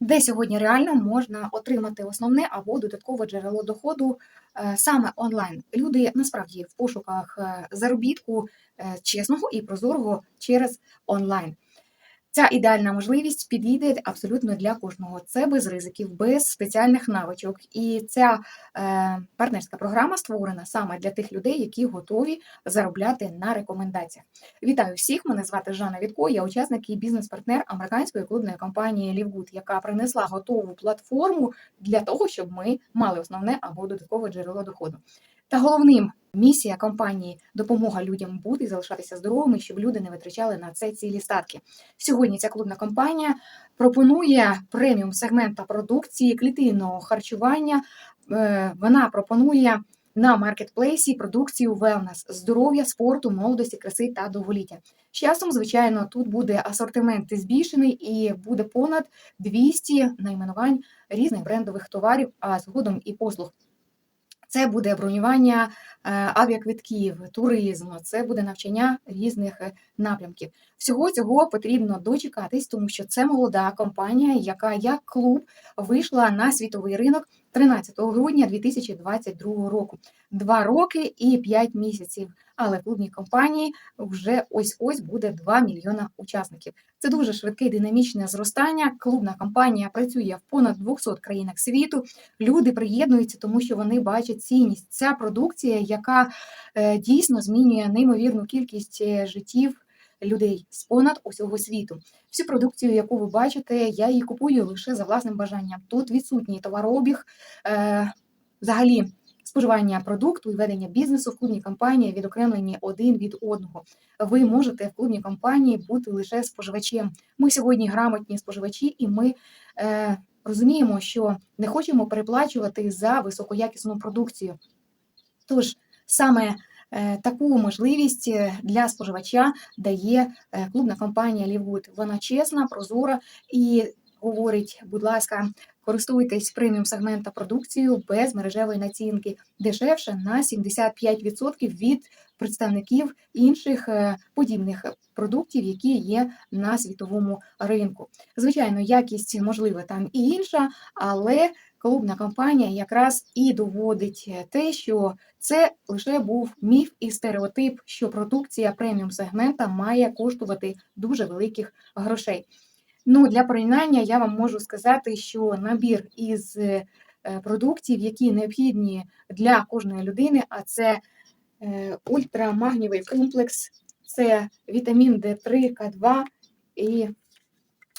де сьогодні реально можна отримати основне або додаткове джерело доходу е, саме онлайн. Люди насправді в пошуках е, заробітку е, чесного і прозорого через онлайн. Ця ідеальна можливість підійде абсолютно для кожного. Це без ризиків, без спеціальних навичок. І ця е, партнерська програма створена саме для тих людей, які готові заробляти на рекомендаціях. Вітаю всіх! Мене звати Жанна Вітко. Я учасник і бізнес-партнер американської клубної компанії Лівгуд, яка принесла готову платформу для того, щоб ми мали основне або додаткове джерело доходу. Та головним місія компанії допомога людям бути і залишатися здоровими, щоб люди не витрачали на це цілі статки. Сьогодні ця клубна компанія пропонує преміум сегмента продукції клітинного харчування. Е, Вона пропонує на маркетплейсі продукцію wellness, здоров'я, спорту, молодості, краси та довголіття. З часом, звичайно, тут буде асортимент збільшений і буде понад 200 найменувань різних брендових товарів, а згодом і послуг. Це буде бронювання авіаквитків, туризм, це буде навчання різних е, напрямків. Всього цього потрібно дочекатись, тому що це молода компанія, яка як клуб вийшла на світовий ринок 13 грудня 2022 року. Два роки і п'ять місяців. Але клубній компанії вже ось ось буде 2 мільйона учасників. Це дуже швидке динамічне зростання. Клубна компанія працює в понад 200 країнах світу. Люди приєднуються, тому що вони бачать цінність. Ця продукція, яка е, дійсно змінює неймовірну кількість е, життів. Людей з понад усього світу. Всю продукцію, яку ви бачите, я її купую лише за власним бажанням. Тут відсутній товарообіг, е, взагалі споживання продукту і ведення бізнесу в клубній компанії відокремлені один від одного. Ви можете в клубній компанії бути лише споживачем. Ми сьогодні грамотні споживачі, і ми розуміємо, що не хочемо переплачувати за високоякісну продукцію. Тож саме е, Таку можливість е, для споживача дає е, клубна компанія Лівгуд. Вона чесна, прозора і говорить, будь ласка, користуйтесь преміум сегмента продукцією без мережевої націнки, дешевше на 75% від представників інших е, подібних продуктів, які є на світовому ринку. Звичайно, якість можливо там і інша, але клубна компанія якраз і доводить те, що це лише був міф і стереотип, що продукція преміум сегмента має коштувати дуже великих грошей. Ну, Для порівняння я вам можу сказати, що набір із е, продуктів, які необхідні для кожної людини, а це е, ультрамагнієвий комплекс, це вітамін D3, К2 і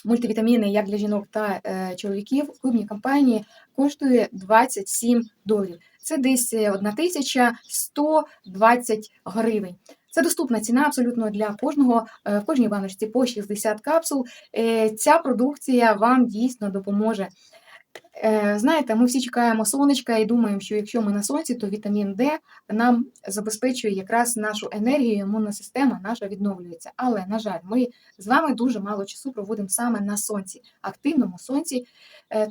мультивітаміни як для жінок та е, чоловіків в клубній компанії коштує 27 доларів. Це десь 1120 гривень. Це доступна ціна абсолютно для кожного, е, в кожній баночці по 60 капсул. Е, ця продукція вам дійсно допоможе. Е, знаєте, ми всі чекаємо сонечка і думаємо, що якщо ми на сонці, то вітамін Д нам забезпечує якраз нашу енергію, імунна система наша відновлюється. Але, на жаль, ми з вами дуже мало часу проводимо саме на сонці, активному сонці.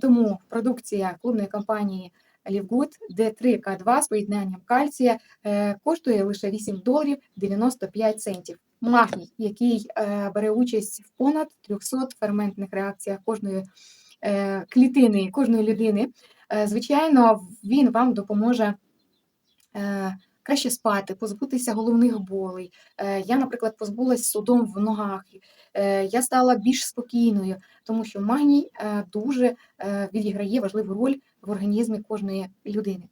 Тому продукція клубної компанії. Лівгуд D3К2 з поєднанням кальція е, коштує лише 8 доларів 95 центів. Магній, який е, бере участь в понад 300 ферментних реакціях кожної е, клітини, кожної людини. Звичайно, він вам допоможе краще спати, позбутися головних болей. Я, наприклад, позбулася судом в ногах. Я стала більш спокійною, тому що магній дуже відіграє важливу роль в організмі кожної людини.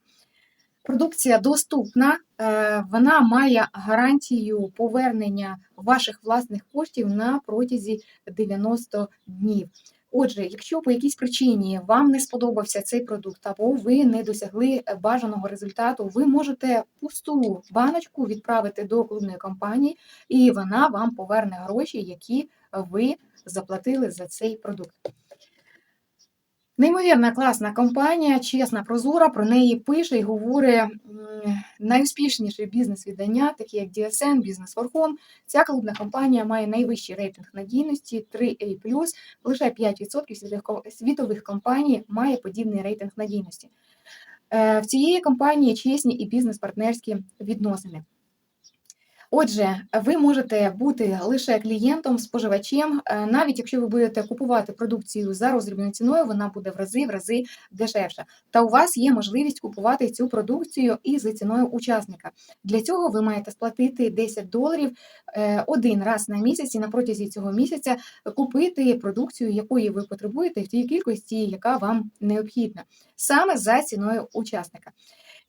Продукція доступна, е, вона має гарантію повернення ваших власних коштів на протязі 90 днів. Отже, якщо по якійсь причині вам не сподобався цей продукт, або ви не досягли бажаного результату, ви можете пусту баночку відправити до клубної компанії, і вона вам поверне гроші, які ви заплатили за цей продукт. Неймовірна класна компанія, чесна, прозора, про неї пише і говорить найуспішніші бізнес-віддання, такі як DSN, Business for Home. Ця клубна компанія має найвищий рейтинг надійності 3A+, лише 5% світових компаній має подібний рейтинг надійності. Е, в цієї компанії чесні і бізнес-партнерські відносини. Отже, ви можете бути лише клієнтом, споживачем, е, навіть якщо ви будете купувати продукцію за роздрібною ціною, вона буде в рази в рази дешевша. Та у вас є можливість купувати цю продукцію і за ціною учасника. Для цього ви маєте сплатити 10 доларів е, один раз на місяць і на протязі цього місяця купити продукцію, якої ви потребуєте, в тій кількості, яка вам необхідна, саме за ціною учасника.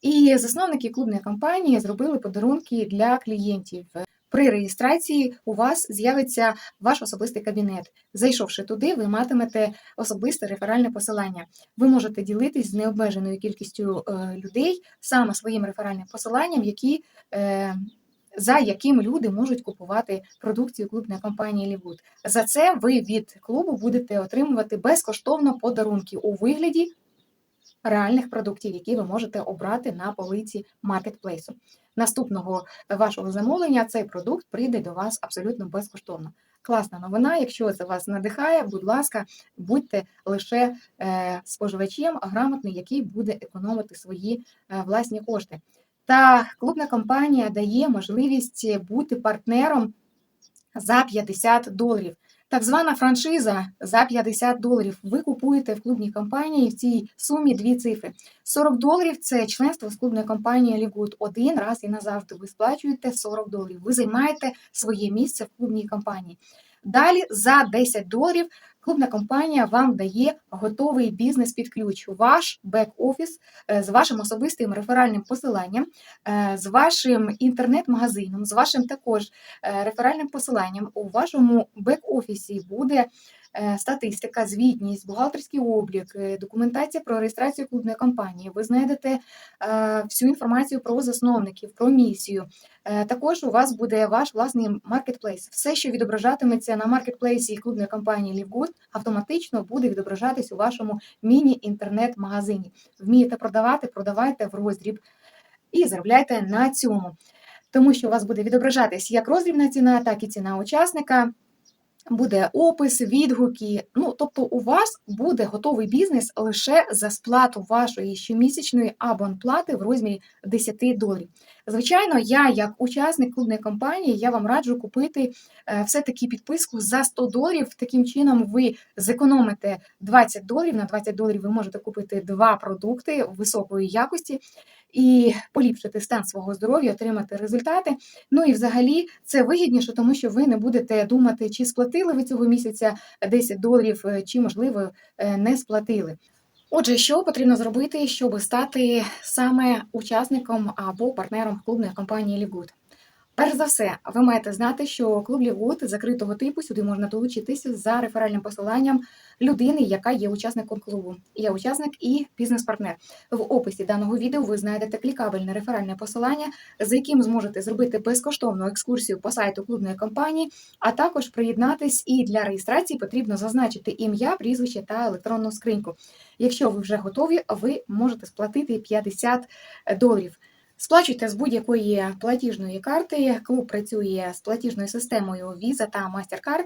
І засновники клубної компанії зробили подарунки для клієнтів. При реєстрації у вас з'явиться ваш особистий кабінет. Зайшовши туди, ви матимете особисте реферальне посилання. Ви можете ділитись з необмеженою кількістю е, людей саме своїм реферальним посиланням, які, е, за яким люди можуть купувати продукцію клубної компанії Лівуд. За це ви від клубу будете отримувати безкоштовно подарунки у вигляді реальних продуктів, які ви можете обрати на полиці маркетплейсу. Наступного вашого замовлення цей продукт прийде до вас абсолютно безкоштовно. Класна новина. Якщо це вас надихає, будь ласка, будьте лише е, споживачем, грамотний, який буде економити свої е, власні кошти. Та клубна компанія дає можливість бути партнером за 50 доларів. Так звана франшиза за 50 доларів. Ви купуєте в клубній компанії в цій сумі дві цифри. 40 доларів це членство з клубної компанії Лігуд. Один раз і назавжди ви сплачуєте 40 доларів. Ви займаєте своє місце в клубній компанії. Далі за 10 доларів клубна компанія вам дає готовий бізнес під ключ, ваш бек-офіс е, з вашим особистим реферальним посиланням, е, з вашим інтернет-магазином, з вашим також е, реферальним посиланням. У вашому бек-офісі буде статистика, звітність, бухгалтерський облік, документація про реєстрацію клубної компанії. Ви знайдете всю інформацію про засновників, про місію. Також у вас буде ваш власний маркетплейс. Все, що відображатиметься на маркетплейсі клубної компанії LiveGood, автоматично буде відображатись у вашому міні-інтернет-магазині. Вмієте продавати, продавайте в роздріб і заробляйте на цьому. Тому що у вас буде відображатись як роздрібна ціна, так і ціна учасника буде опис, відгуки. Ну, тобто, у вас буде готовий бізнес лише за сплату вашої щомісячної абонплати в розмірі 10 доларів. Звичайно, я, як учасник клубної компанії, я вам раджу купити е, все-таки підписку за 100 доларів. Таким чином, ви зекономите 20 доларів. На 20 доларів ви можете купити два продукти високої якості і поліпшити стан свого здоров'я, отримати результати. Ну і взагалі це вигідніше, тому що ви не будете думати, чи сплатили ви цього місяця 10 доларів, е, чи, можливо, е, не сплатили. Отже, що потрібно зробити, щоб стати саме учасником або партнером клубної компанії Лігуд? Перш за все, ви маєте знати, що клуб Лігуд закритого типу сюди можна долучитися за реферальним посиланням людини, яка є учасником клубу. Я учасник і бізнес-партнер. В описі даного відео ви знайдете клікабельне реферальне посилання, за яким зможете зробити безкоштовну екскурсію по сайту клубної компанії, а також приєднатись і для реєстрації потрібно зазначити ім'я, прізвище та електронну скриньку. Якщо ви вже готові, ви можете сплатити 50 доларів. Сплачуйте з будь-якої платіжної карти. Клуб працює з платіжною системою Visa та MasterCard.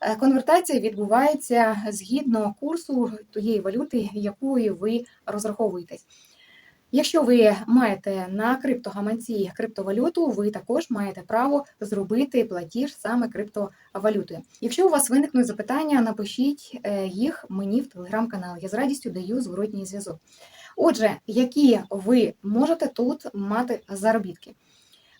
Е, конвертація відбувається згідно курсу тієї валюти, якою ви розраховуєтесь. Якщо ви маєте на криптогаманці криптовалюту, ви також маєте право зробити платіж саме криптовалютою. Якщо у вас виникнуть запитання, напишіть е, їх мені в телеграм-канал. Я з радістю даю зворотній зв'язок. Отже, які ви можете тут мати заробітки?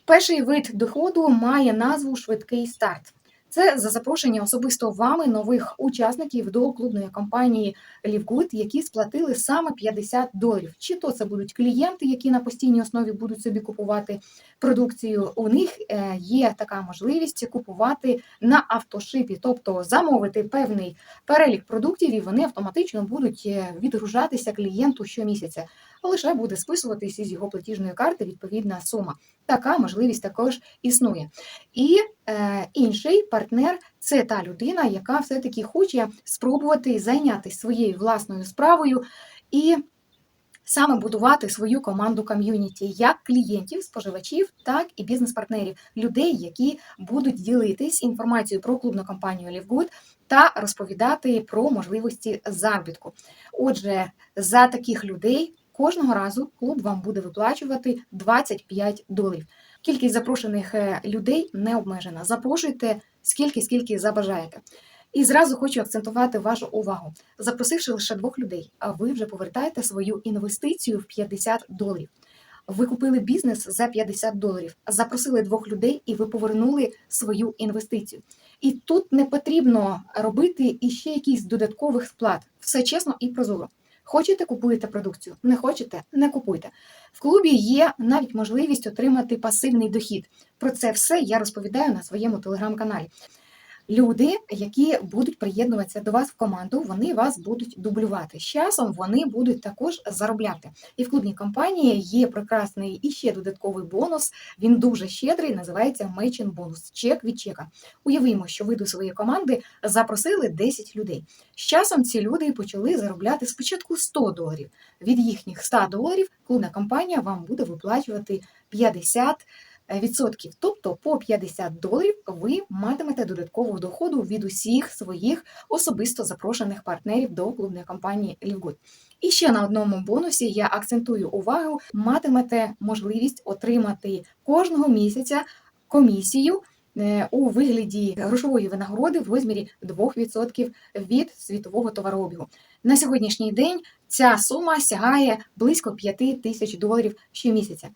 Перший вид доходу має назву швидкий старт. Це за запрошення особисто вами нових учасників до клубної компанії Лівгуд, які сплатили саме 50 доларів. Чи то це будуть клієнти, які на постійній основі будуть собі купувати продукцію? У них е, є така можливість купувати на автошипі, тобто замовити певний перелік продуктів, і вони автоматично будуть е, відгружатися клієнту щомісяця лише буде списуватися із його платіжної карти відповідна сума. Така можливість також існує. І інший партнер це та людина, яка все-таки хоче спробувати зайнятися своєю власною справою і саме будувати свою команду ком'юніті як клієнтів, споживачів, так і бізнес-партнерів, людей, які будуть ділитись інформацією про клубну компанію Лівгуд та розповідати про можливості заробітку. Отже, за таких людей Кожного разу клуб вам буде виплачувати 25 доларів. Кількість запрошених е, людей не обмежена. Запрошуйте скільки, скільки забажаєте. І зразу хочу акцентувати вашу увагу. Запросивши лише двох людей, а ви вже повертаєте свою інвестицію в 50 доларів. Ви купили бізнес за 50 доларів, запросили двох людей, і ви повернули свою інвестицію. І тут не потрібно робити іще якісь додаткових сплат. Все чесно і прозоро. Хочете, купуєте продукцію, не хочете, не купуйте. В клубі є навіть можливість отримати пасивний дохід. Про це все я розповідаю на своєму телеграм-каналі. Люди, які будуть приєднуватися до вас в команду, вони вас будуть дублювати. З часом вони будуть також заробляти. І в клубній компанії є прекрасний і ще додатковий бонус. Він дуже щедрий, називається Мейчин бонус. Чек від чека. Уявімо, що ви до своєї команди запросили 10 людей. З часом ці люди почали заробляти спочатку 100 доларів. Від їхніх 100 доларів клубна компанія вам буде виплачувати 50 відсотків, тобто по 50 доларів ви матимете додаткового доходу від усіх своїх особисто запрошених партнерів до клубної компанії Лівгуд. І ще на одному бонусі я акцентую увагу, матимете можливість отримати кожного місяця комісію. е, У вигляді грошової винагороди в розмірі 2% від світового товарообігу. На сьогоднішній день ця сума сягає близько 5 тисяч доларів щомісяця.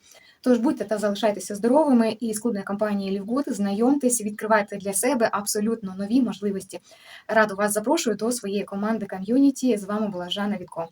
Тож будьте та залишайтеся здоровими і з клубної компанії Лівгуд знайомтесь, відкривайте для себе абсолютно нові можливості. Раду вас запрошую до своєї команди ком'юніті. З вами була Жанна Вітко.